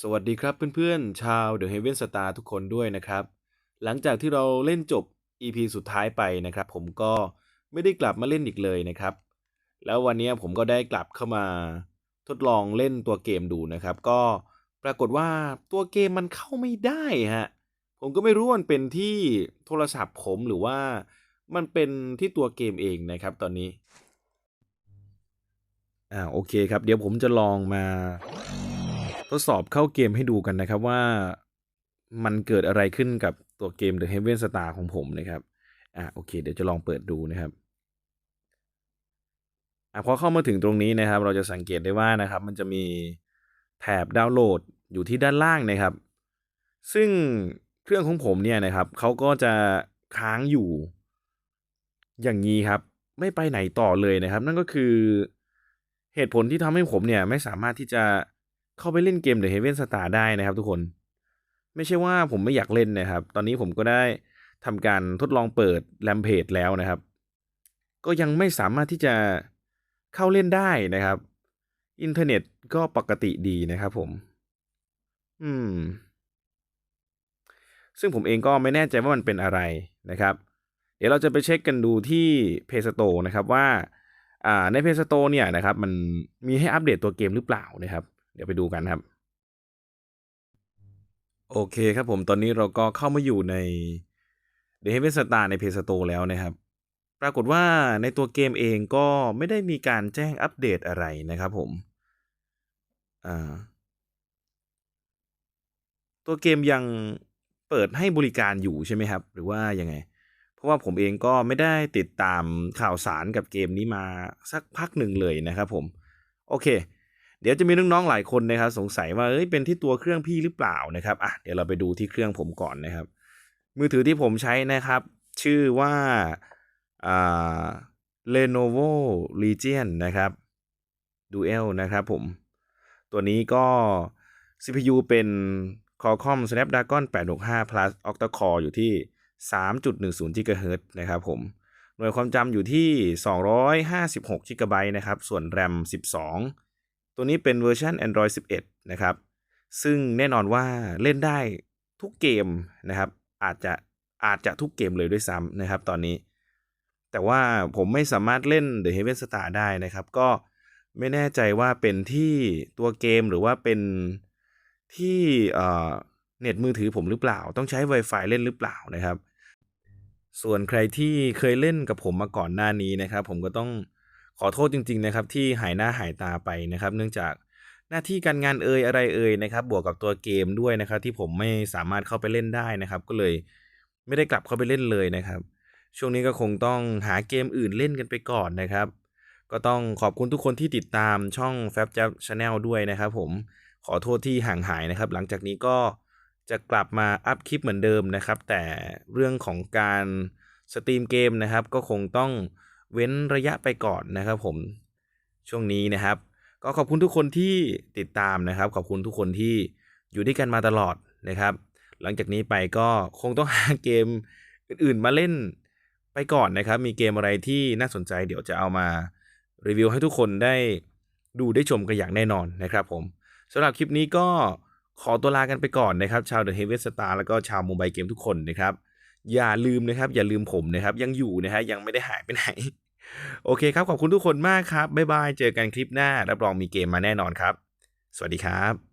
สวัสดีครับเพื่อนๆ ชาว The Heaven Star ทุกคนด้วยนะครับ หลังจากที่เราเล่นจบ EP สุดท้ายไปนะครับ ผมก็ไม่ได้กลับมาเล่นอีกเลยนะครับ แล้ววันนี้ผมก็ได้กลับเข้ามาทดลองเล่นตัวเกมดูนะครับ ก็ปรากฏว่าตัวเกมมันเข้าไม่ได้ฮะผมก็ไม่รู้มันเป็นที่โทรศัพท์ผมหรือว่ามันเป็นที่ตัวเกมเองนะครับตอนนี้อ่าโอเคครับ เดี๋ยวผมจะลองมา ทดสอบเข้าเกมให้ดูกันนะครับว่ามันเกิดอะไรขึ้นกับตัวเกม The Heaven Star ของผมนะครับอ่าโอเค เดี๋ยวจะลองเปิดดูนะครับอะพอเข้ามาถึงตรงนี้นะครับ เราจะสังเกตได้ว่านะครับ มันจะมีแถบดาวน์โหลดอยู่ที่ด้านล่างนะครับ ซึ่งเครื่องของผมเนี่ยนะครับเขาก็จะค้างอยู่อย่างนี้ครับ ไม่ไปไหนต่อเลยนะครับ นั่นก็คือเหตุผลที่ทำให้ผมเนี่ยไม่สามารถที่จะ เข้าไปเล่นเกม The Heaven Star ได้นะครับทุกคน ไม่ใช่ว่าผมไม่อยากเล่นนะครับ ตอนนี้ผมก็ได้ทำการทดลองเปิดแ a มเพจแล้วนะครับ ก็ยังไม่สามารถที่จะเข้าเล่นได้นะครับ อินเทอร์เน็ตก็ปกติดีนะครับผม อืม ซึ่งผมเองก็ไม่แน่ใจว่ามันเป็นอะไรนะครับ เดี๋ยวเราจะไปเช็คกันดูที่ Play Store นะครับว่าอ่าใน Play Store เนี่ยนะครับ มันมีให้อัปเดตตัวเกมหรือเปล่านะครับ เดี๋ยวไปดูกันครับ โอเคครับผมตอนนี้เราก็เข้ามาอยู่ใน The Heaven Star ใน Play Store แล้วนะครับ ปรากฏว่าในตัวเกมเองก็ไม่ได้มีการแจ้งอัปเดตอะไรนะครับผมอ่าตัวเกมยังเปิดให้บริการอยู่ใช่ไหมครับ หรือว่ายังไง เพราะว่าผมเองก็ไม่ได้ติดตามข่าวสารกับเกมนี้มาสักพักหนึ่งเลยนะครับผม โอเค เดี๋ยวจะมีน้องๆหลายคนนะครับสงสัยว่าเอ้ยเป็นที่ตัวเครื่องพี่หรือเปล่านะครับอะเดี๋ยวเราไปดูที่เครื่องผมก่อนนะครับ มือถือที่ผมใช้นะครับ ชื่อว่าอ่า Lenovo Legion นะครับ Dual นะครับผม ตัวนี้ก็ CPU เป็น Qualcomm Snapdragon 865 plus Octa Core อยู่ที่ 3.10 GHz นะครับผม หน่วยความจำอยู่ที่ 256 GB นะครับ ส่วน RAM 12 ตัวนี้เป็นเวอร์ชัน Android 11 นะครับ ซึ่งแน่นอนว่าเล่นได้ทุกเกมนะครับ อาจจะอาจจะทุกเกมเลยด้วยซ้ำนะครับ ตอนนี้ แต่ว่าผมไม่สามารถเล่น The Heaven Star ได้นะครับ ก็ไม่แน่ใจว่าเป็นที่ตัวเกมหรือว่าเป็นที่เน็ตมือถือผมหรือเปล่า ต้องใช้ Wi-Fi เล่นหรือเปล่านะครับ ส่วนใครที่เคยเล่นกับผมมาก่อนหน้านี้นะครับ ผมก็ต้อง ขอโทษจริงๆนะครับที่หายหน้าหายตาไปนะครับ เนื่องจากหน้าที่การงานเอ่ยอะไรเอ่ยนะครับบวกกับตัวเกมด้วยนะครับ ที่ผมไม่สามารถเข้าไปเล่นได้นะครับ ก็เลยไม่ได้กลับเข้าไปเล่นเลยนะครับ ช่วงนี้ก็คงต้องหาเกมอื่นเล่นกันไปก่อนนะครับ ก็ต้องขอบคุณทุกคนที่ติดตามช่อง f a b j a b Channel ด้วยนะครับ ผมขอโทษที่ห่างหายนะครับ หลังจากนี้ก็จะกลับมาอัพคลิปเหมือนเดิมนะครับ แต่เรื่องของการสตรีมเกมนะครับ ก็คงต้อง เว้นระยะไปก่อนนะครับผมช่วงนี้นะครับ ก็ขอบคุณทุกคนที่ติดตามนะครับ ขอบคุณทุกคนที่อยู่ด้วยกันมาตลอดนะครับ หลังจากนี้ไปก็คงต้องหาเกมอื่นๆมาเล่นไปก่อนนะครับ มีเกมอะไรที่น่าสนใจเดี๋ยวจะเอามารีวิวให้ทุกคนได้ดูได้ชมกันอย่างแน่นอนนะครับผมสำหรับคลิปนี้ก็ขอตัวลากันไปก่อนนะครับ ชาว The Heaven Star แล้วก็ชาวโมไบเกมทุกคนนะครับ อย่าลืมนะครับ อย่าลืมผมนะครับ ยังอยู่นะฮะยังไม่ได้หายไปไหน โอเคครับ ขอบคุณทุกคนมากครับ บ๊ายบาย เจอกันคลิปหน้า รับรองมีเกมมาแน่นอนครับ สวัสดีครับ